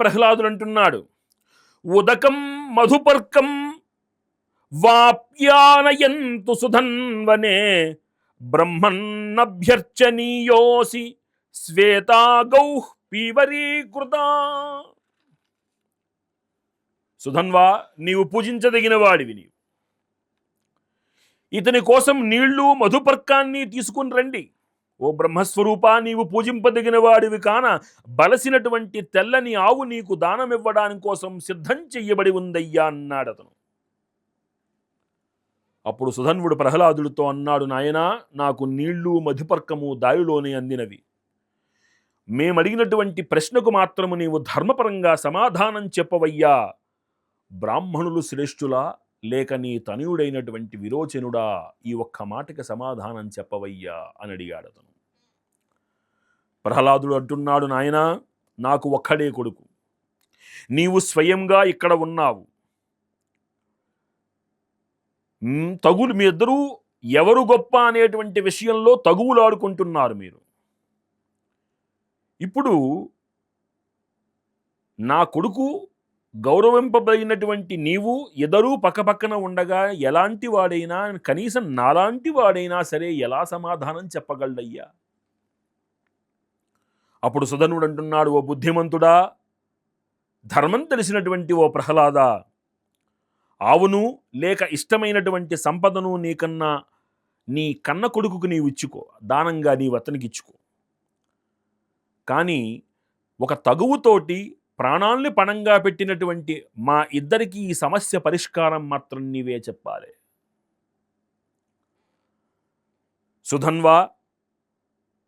ప్రహ్లాదుడు అంటున్నాడు ఉదకం మధుపర్కం వాప్యానయంతు సుధన్వనే బ్రహ్మన్నభ్యర్చనీయోసి శ్వేతాగౌ పీవరీకృత సుధన్వా నీవు పూజించదగిన వాడివి నీవు. ఇతని కోసం నీళ్ళు మధుపర్కాన్ని తీసుకుని రండి. ఓ బ్రహ్మస్వరూపా నీవు పూజింపదగిన వాడివి కాన? బలసినటువంటి తెల్లని ఆవు నీకు దానమివ్వడానికి కోసం సిద్ధం చెయ్యబడి ఉందయ్యా అన్నాడు అతను. అప్పుడు సుధన్వుడు ప్రహ్లాదుడితో అన్నాడు నాయనా నాకు నీళ్ళు మధుపర్కము దారిలోనే అందినవి. మేమడిగినటువంటి ప్రశ్నకు మాత్రము నీవు ధర్మపరంగా సమాధానం చెప్పవయ్యా. బ్రాహ్మణులు శ్రేష్ఠులా లేక నీ తనయుడైనటువంటి విరోచనుడా ఈ ఒక్క మాటకి సమాధానం చెప్పవయ్యా అని అడిగాడు అతను. ప్రహ్లాదుడు అంటున్నాడు నాయనా నాకు ఒక్కడే కొడుకు. నీవు స్వయంగా ఇక్కడ ఉన్నావు. తగులు మీ ఇద్దరూ ఎవరు గొప్ప అనేటువంటి విషయంలో తగువులాడుకుంటున్నారు మీరు. ఇప్పుడు నా కొడుకు గౌరవింపబడినటువంటి నీవు ఇద్దరూ పక్కపక్కన ఉండగా ఎలాంటి వాడైనా కనీసం నాలాంటి వాడైనా సరే ఎలా సమాధానం చెప్పగలడయ్యా? అప్పుడు సుధనుడు అంటున్నాడు ఓ బుద్ధిమంతుడా ధర్మం తెలిసినటువంటి ఓ ప్రహ్లాద ఆవును లేక ఇష్టమైనటువంటి సంపదను నీకన్నా నీ కన్న కొడుకుకు నీవు ఇచ్చుకో దానంగా నీవు అతనికి ఇచ్చుకో. కానీ ఒక తగువుతోటి ప్రాణాల్ని పణంగా పెట్టినటువంటి మా ఇద్దరికి ఈ సమస్య పరిష్కారం మాత్రం నీవే చెప్పాలి. సుధన్వా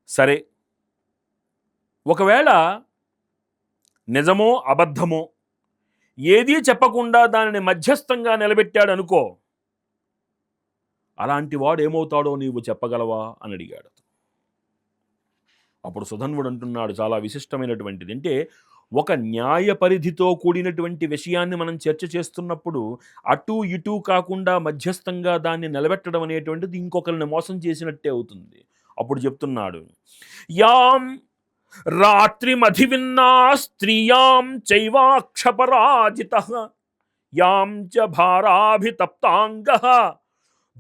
సరే. ఒకవేళ నిజమో అబద్ధమో ఏదీ చెప్పకుండా దానిని మధ్యస్థంగా నిలబెట్టాడు అనుకో అలాంటి వాడు ఏమవుతాడో నీవు చెప్పగలవా అని అడిగాడు. అప్పుడు సుధన్వుడు అంటున్నాడు చాలా విశిష్టమైనటువంటిది. అంటే ఒక న్యాయ పరిధితో కూడినటువంటి విషయాన్ని మనం చర్చ చేస్తున్నప్పుడు అటు ఇటు కాకుండా మధ్యస్థంగా దాన్ని నిలబెట్టడం అనేటువంటిది ఇంకొకరిని మోసం చేసినట్టే అవుతుంది. అప్పుడు చెప్తున్నాడు యాం రాత్రిమధివిన్నా స్త్రియాం చైవాక్షపరాజిత యాం చ భారాభితప్తాంగ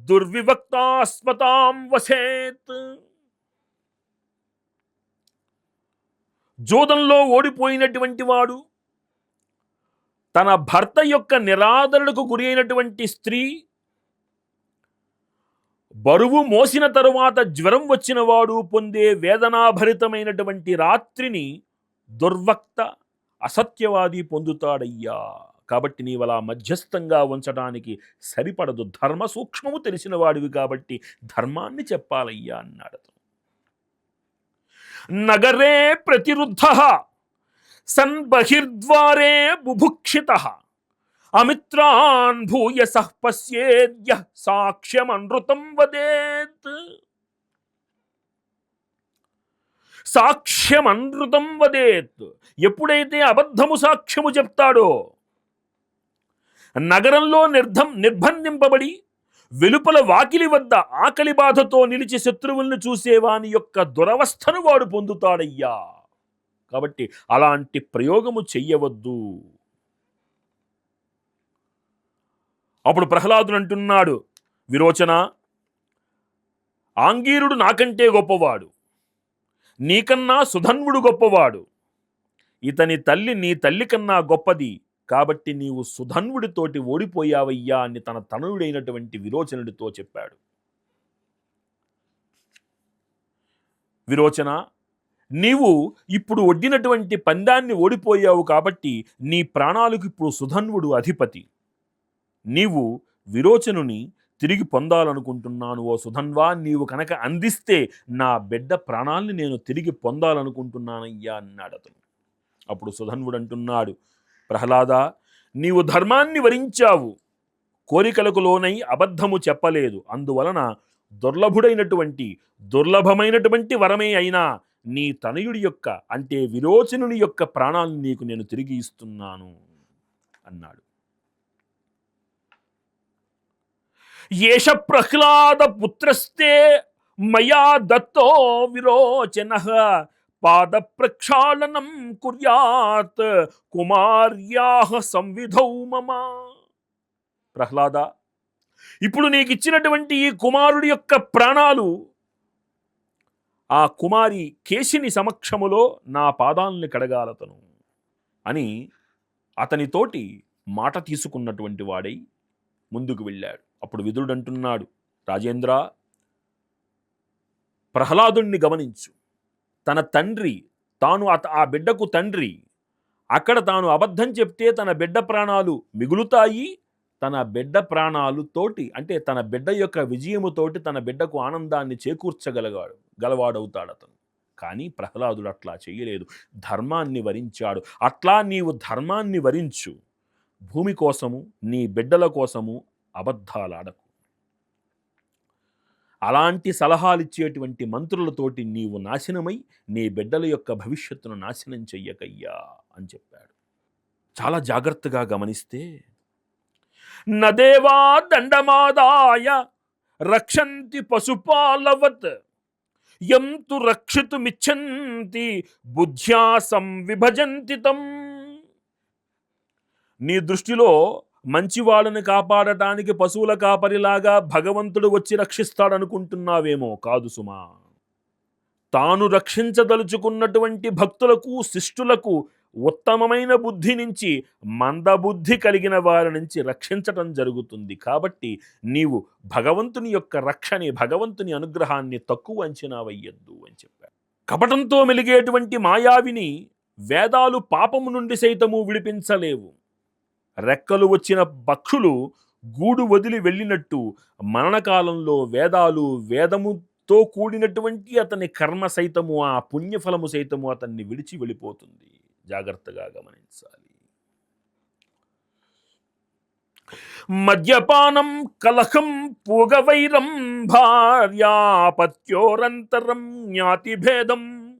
దుర్వివక్తాస్మతాం వసేత్. జోదంలో ఓడిపోయినటువంటి వాడు తన భర్త యొక్క నిరాదరణకు గురి అయినటువంటి స్త్రీ బరువు మోసిన తరువాత జ్వరం వచ్చినవాడు పొందే వేదనాభరితమైనటువంటి రాత్రిని దుర్వక్త అసత్యవాది పొందుతాడయ్యా. కాబట్టి నీవలా మధ్యస్థంగా ఉంచడానికి సరిపడదు. ధర్మ సూక్ష్మము తెలిసిన వాడివి కాబట్టి ధర్మాన్ని చెప్పాలయ్యా అన్నాడు నగరే ప్రతిరుద్ధ సన్ బహిర్ద్వారే బుభుక్షిత. అమిత్రాన్ భూయస పశ్యేద్య సాక్ష్యమనృతం వదేత్. సాక్ష్యమనృతం వదేత్. ఎప్పుడైతే అబద్ధము సాక్ష్యము చెప్తాడో నగరంలో నిర్ధం నిర్బంధింపబడి వెలుపల వాకిలి వద్ద ఆకలి బాధతో నిలిచి శత్రువుల్ని చూసేవాని యొక్క దురవస్థను వాడు పొందుతాడయ్యా. కాబట్టి అలాంటి ప్రయోగము చెయ్యవద్దు. అప్పుడు ప్రహ్లాదుడు అంటున్నాడు విరోచన ఆంగీరుడు నాకంటే గొప్పవాడు నీకన్నా సుధన్వుడు గొప్పవాడు ఇతని తల్లి నీ తల్లి కన్నా గొప్పది కాబట్టి నీవు సుధన్వుడితోటి ఓడిపోయావయ్యా అని తన తనయుడైనటువంటి విరోచనుడితో చెప్పాడు. విరోచన నీవు ఇప్పుడు ఒడ్డినటువంటి పందాన్ని ఓడిపోయావు కాబట్టి నీ ప్రాణాలకు ఇప్పుడు సుధన్వుడు అధిపతి. నీవు విరోచనుని తిరిగి పొందాలనుకుంటున్నాను ఓ సుధన్వా నీవు కనుక అందిస్తే నా బిడ్డ ప్రాణాల్ని నేను తిరిగి పొందాలనుకుంటున్నానయ్యా అన్నాడు అతను. అప్పుడు సుధన్వుడు అంటున్నాడు ప్రహ్లాద నీవు ధర్మాన్ని వరించావు. కోరికలకు లోనై అబద్ధము చెప్పలేదు. అందువలన దుర్లభుడైనటువంటి దుర్లభమైనటువంటి వరమే అయినా నీ తనయుడి యొక్క అంటే విరోచనుని యొక్క ప్రాణాలను నీకు నేను తిరిగి ఇస్తున్నాను అన్నాడు. ఏష ప్రహ్లాద పుత్రస్తే మయా దత్తో విరోచన. పాద ప్రక్షాళనం కుర్యాత్ కుమార్యాహ సంవిధౌ మమ. ప్రహ్లాద ఇప్పుడు నీకు ఇచ్చినటువంటి ఈ కుమారుడి యొక్క ప్రాణాలు ఆ కుమారి కేశిని సమక్షములో నా పాదాల్ని కడగాలతను అని అతనితోటి మాట తీసుకున్నటువంటి వాడై ముందుకు వెళ్ళాడు. అప్పుడు విదురుడు అంటున్నాడు రాజేంద్ర ప్రహ్లాదుణ్ణి గమనించు. తన తండ్రి తాను అత ఆ బిడ్డకు తండ్రి. అక్కడ తాను అబద్ధం చెప్తే తన బిడ్డ ప్రాణాలు మిగులుతాయి. తన బిడ్డ ప్రాణాలు తోటి అంటే తన బిడ్డ యొక్క విజయముతోటి తన బిడ్డకు ఆనందాన్ని చేకూర్చగలగాడు గలవాడవుతాడు అతను. కానీ ప్రహ్లాదుడు అట్లా చేయలేదు. ధర్మాన్ని వరించాడు. అట్లా నీవు ధర్మాన్ని వరించు. భూమి కోసము నీ బిడ్డల కోసము అబద్ధాలాడకు అలాంటి సలహాలు ఇచ్చేటువంటి మంత్రులతోటి నీవు నాశనమై నీ బిడ్డల యొక్క భవిష్యత్తును నాశనం చెయ్యకయ్యా అని చెప్పాడు. చాలా జాగ్రత్తగా గమనిస్తే నదేవా దండమాదాయ రక్షంతి పశుపాలవత్ ఎంతు రక్షితుమిచ్చంతి బుద్ధ్యాసం విభజంతి తం. నీ దృష్టిలో మంచి వాళ్ళని కాపాడటానికి పశువుల కాపరిలాగా భగవంతుడు వచ్చి రక్షిస్తాడనుకుంటున్నావేమో కాదు సుమా. తాను రక్షించదలుచుకున్నటువంటి భక్తులకు శిష్టులకు ఉత్తమమైన బుద్ధి నుంచి మందబుద్ధి కలిగిన వారి నుంచి రక్షించటం జరుగుతుంది. కాబట్టి నీవు భగవంతుని యొక్క రక్షని భగవంతుని అనుగ్రహాన్ని తక్కువ అంచనా వయ్యద్దు అని చెప్పారు. కపటంతో మెలిగేటువంటి మాయావిని వేదాలు పాపము నుండి సైతము విడిపించలేవు. రెక్కలు వచ్చిన పక్షులు గూడు వదిలి వెళ్ళినట్టు మరణకాలంలో వేదాలు వేదముతో కూడినటువంటి అతని కర్మ సైతము ఆ పుణ్యఫలము సైతము అతన్ని విడిచి వెళ్ళిపోతుంది. జాగ్రత్తగా గమనించాలి. మద్యపానం కలహం పూగవైరం భార్యాపత్యోరంతరం జ్ఞాతిభేదం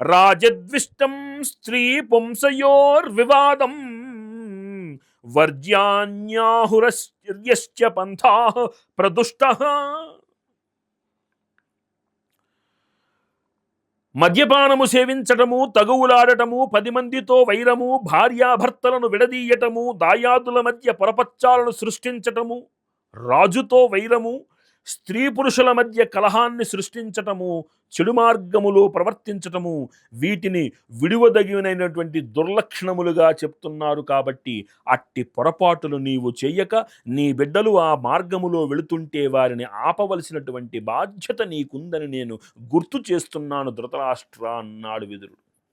రాజద్విష్టం స్త్రీ పుంసయోర్వివాదం వర్జ్యాన్యాహురస్య పంథా ప్రదుష్ట. మద్యపానము సేవించటము తగువులాడటము పది మందితో వైరము భార్యాభర్తలను విడదీయటము దాయాదుల మధ్య పొరపచ్చాలను సృష్టించటము రాజుతో వైరము స్త్రీ పురుషుల మధ్య కలహాన్ని సృష్టించటము చెడు మార్గములో ప్రవర్తించటము వీటిని విడువదగినటువంటి దుర్లక్షణములుగా చెప్తున్నారు కాబట్టి అట్టి పొరపాటులు నీవు చేయక నీ బిడ్డలు ఆ మార్గములో వెళుతుంటే వారిని ఆపవలసినటువంటి బాధ్యత నీకుందని నేను గుర్తు చేస్తున్నాను ధృతరాష్ట్ర అన్నాడు విదురుడు.